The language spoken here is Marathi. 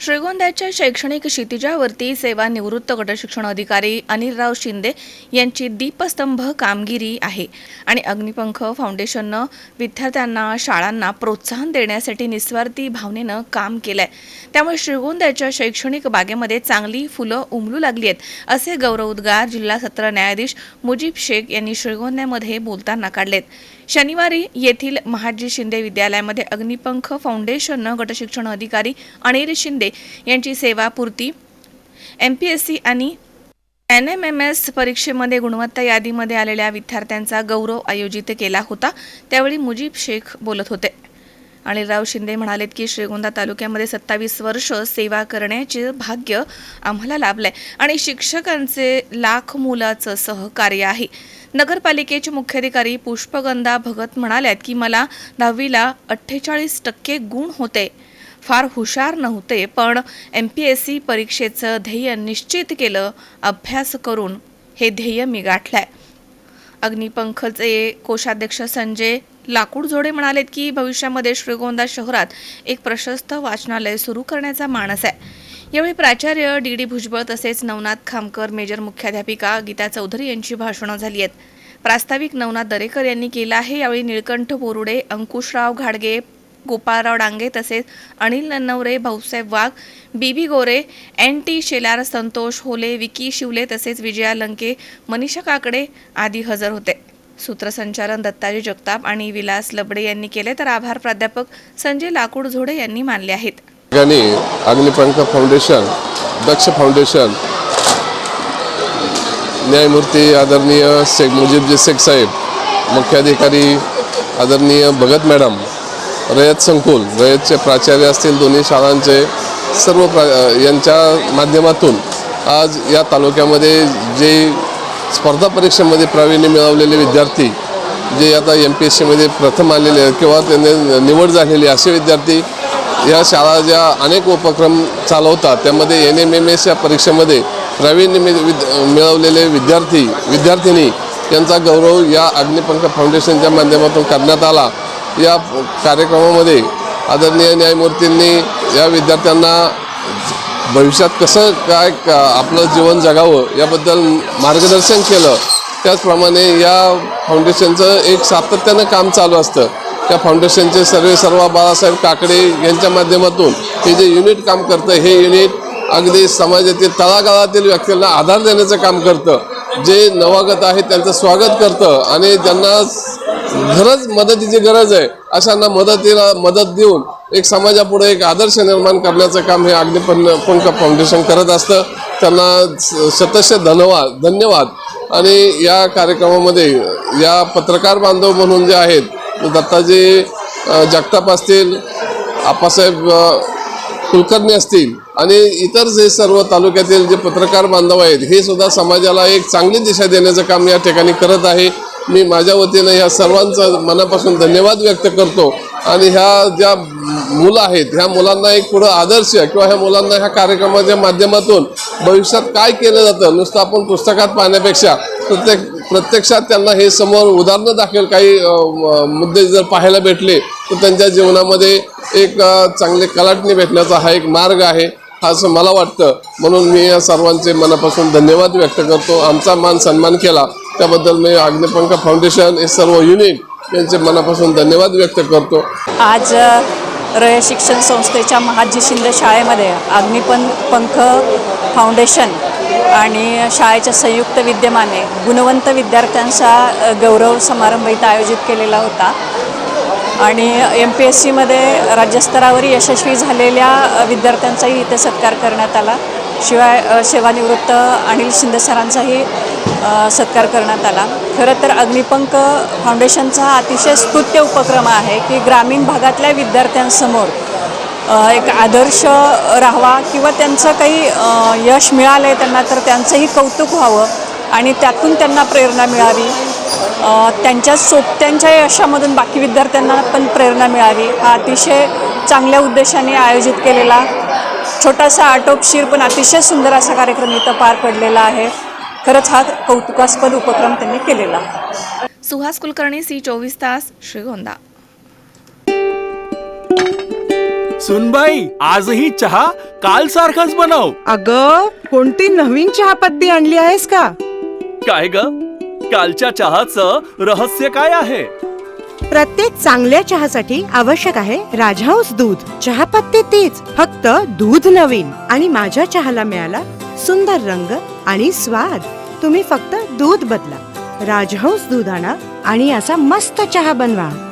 श्रीगोंद्याच्या शैक्षणिक क्षितिजावरती सेवानिवृत्त गटशिक्षण अधिकारी अनिलराव शिंदे यांची दीपस्तंभ कामगिरी आहे. आणि अग्निपंख फाउंडेशननं विद्यार्थ्यांना शाळांना प्रोत्साहन देण्यासाठी निस्वार्थी भावनेनं काम केलंय. त्यामुळे श्रीगोंद्याच्या शैक्षणिक बागेमध्ये चांगली फुलं उमलू लागली आहेत असे गौरवोद्गार जिल्हा सत्र न्यायाधीश मुजीब शेख यांनी श्रीगोंद्यामध्ये बोलताना काढलेत. शनिवारी येथील महाजी शिंदे विद्यालयामध्ये अग्निपंख फाउंडेशननं गटशिक्षण अधिकारी अनिल शिंदे यांची सेवापूर्ती एम पी एस सी आणि एन एम एम एस परीक्षेमध्ये गुणवत्ता यादीमध्ये आलेल्या विद्यार्थ्यांचा गौरव आयोजित केला होता. त्यावेळी मुजीब शेख बोलत होते. अनिलराव शिंदे म्हणालेत की श्रीगोंदा तालुक्यामध्ये सत्तावीस वर्ष सेवा करण्याचे भाग्य आम्हाला लाभलंय आणि शिक्षकांचे लाख मुलाचं सहकार्य आहे. नगरपालिकेचे मुख्याधिकारी पुष्पगंधा भगत म्हणाल्यात की मला दहावीला अठ्ठेचाळीस टक्के गुण होते. फार हुशार नव्हते पण एम पी एस सी परीक्षेचं ध्येय निश्चित केलं अभ्यास करून हे ध्येय मी गाठलंय अग्निपंखचे कोषाध्यक्ष संजय लाकूड जोडे म्हणालेत की भविष्यामध्ये श्रीगोंदा शहरात एक प्रशस्त वाचनालय सुरू करण्याचा मानस आहे. यावेळी प्राचार्य डी डी भुजबळ तसेच नवनाथ खामकर मेजर मुख्याध्यापिका गीता चौधरी यांची भाषणं झाली आहेत. प्रास्ताविक नवनाथ दरेकर यांनी केलं आहे. यावेळी निळकंठ बोरुडे अंकुशराव घाडगे गोपाळराव डांगे तसेच Anil Nannaware Bhausaheb Wagh B B Gore N T Shelar Santosh Hole Vicky Shivale तसेच विजया लंके मनीषा काकडे आदी हजर होते. सूत्रसंचालन दत्ताजी जगताप आणि विलास लबडे यांनी केले तर आभार प्राध्यापक संजय लाकूड झोडे यांनी मानले आहेत. अग्निपंख फाउंडेशन दक्ष फाउंडेशन न्यायमूर्ती आदरणीय शेख मुजीबजी शेख साहेब मुख्याधिकारी आदरणीय भगत मॅडम रयत संकुल रयतचे प्राचार्य असतील दोन्ही शाळांचे सर्व प्रा यांच्या माध्यमातून आज या तालुक्यामध्ये जे स्पर्धा परीक्षेमध्ये प्रावीण्य मिळवलेले विद्यार्थी जे आता एम पी एस सीमध्ये प्रथम आलेले आहेत किंवा त्यांनी निवड झालेली असे विद्यार्थी या शाळा ज्या अनेक उपक्रम चालवतात त्यामध्ये एन एम एम एस या परीक्षेमध्ये प्रावीण्य मि- विद मिळवलेले विद्यार्थी विद्यार्थिनी यांचा गौरव या अग्निपंख फाउंडेशनच्या माध्यमातून करण्यात आला. या कार्यक्रमामध्ये आदरणीय न्यायमूर्तींनी या विद्यार्थ्यांना भविष्यात कसं काय आपलं जीवन जगावं याबद्दल मार्गदर्शन केलं त्याचप्रमाणे या फाउंडेशनचं एक सातत्यानं काम चालू असतं. त्या फाउंडेशनचे सर्वे सर्वा बाळासाहेब काकडे यांच्या माध्यमातून हे जे युनिट काम करतं हे युनिट अगदी समाजातील तळागाळातील व्यक्तींना आधार देण्याचं काम करतं. जे नवागत आहेत त्यांचं स्वागत करतं आणि ज्यांना गरज मदतीची गरज आहे. अशांना मदतीला मदत देऊन एक समाजापुढे एक आदर्श निर्माण करण्याचं काम हे अग्निपन्न पंख फाउंडेशन करत असतं. त्यांना स- शतश धन्यवाद धन्यवाद. आणि या कार्यक्रमामध्ये या पत्रकार बांधव म्हणून जे आहेत दत्ताजी जगताप असतील आप्पासाहेब कुलकर्णी असतील आणि इतर जे सर्व तालुक्यातील जे पत्रकार बांधव आहेत हे सुद्धा समाजाला एक चांगली दिशा देण्याचं काम या ठिकाणी करत आहे. मी माझ्या वतीनं ह्या सर्वांचा मनापासून धन्यवाद व्यक्त करतो. आणि ह्या ज्या मुलं आहेत ह्या मुलांना एक पुढं आदर्श किंवा ह्या मुलांना ह्या कार्यक्रमाच्या माध्यमातून भविष्यात काय केलं जातं नुसतं आपण पुस्तकात पाहण्यापेक्षा प्रत्येक प्रत्यक्षात त्यांना हे समोर उदाहरणं दाखवेल. काही मुद्दे जर पाहायला भेटले तर त्यांच्या जीवनामध्ये एक चांगले कलाटणी भेटण्याचा हा एक मार्ग आहे असं मला वाटतं. म्हणून मी या सर्वांचे मनापासून धन्यवाद व्यक्त करतो. आमचा मान सन्मान केला. त्याबद्दल मी अग्निपंख फाउंडेशन हे सर्व युनिट यांचे मनापासून धन्यवाद व्यक्त करतो. आज रय शिक्षण संस्थेच्या महाजी शिंदे शाळेमध्ये अग्निपं पंख फाउंडेशन आणि शाळेच्या संयुक्त विद्यमाने गुणवंत विद्यार्थ्यांचा गौरव समारंभ इथं आयोजित केलेला होता. आणि एम पी एस सीमध्ये राज्यस्तरावर यशस्वी झालेल्या विद्यार्थ्यांचाही इथे सत्कार करण्यात आला. शिवाय सेवानिवृत्त अनिल शिंदे सरांचाही सत्कार करण्यात आला. खरं तर अग्निपंख फाउंडेशनचा हा अतिशय स्तुत्य उपक्रम आहे की ग्रामीण भागातल्या विद्यार्थ्यांसमोर एक आदर्श राहावा किंवा त्यांचं काही यश मिळालं आहे त्यांना तर त्यांचंही कौतुक व्हावं आणि त्यातून त्यांना प्रेरणा मिळावी. त्यांच्या सोबत्यांच्या यशामधून बाकी विद्यार्थ्यांना पण प्रेरणा मिळावी. हा अतिशय चांगल्या उद्देशाने आयोजित केलेला छोटासा आटोपशीर पण अतिशय सुंदर असा कार्यक्रम इथं पार पडलेला आहे. खरंच हा कौतुकास्पद उपक्रम त्यांनी केलेला. आहे सुहास कुलकर्णी सी चोवीस तास श्रीगोंदा. सुनबाई आजही चहा काल सारखाच बनव. अग कोणती नवीन चहापत्ती आणली आहेस का? काय ग? कालच्या चहाचं रहस्य काय आहे? प्रत्येक चांगल्या चहासाठी आवश्यक आहे राजहंस दूध. चहापत्ती तीच फक्त दूध नवीन. आणि माझ्या चहाला मिळाला सुंदर रंग आणि स्वाद. तुम्ही फक्त दूध बदला. राजहंस दूध आणा आणि असा मस्त चहा बनवा.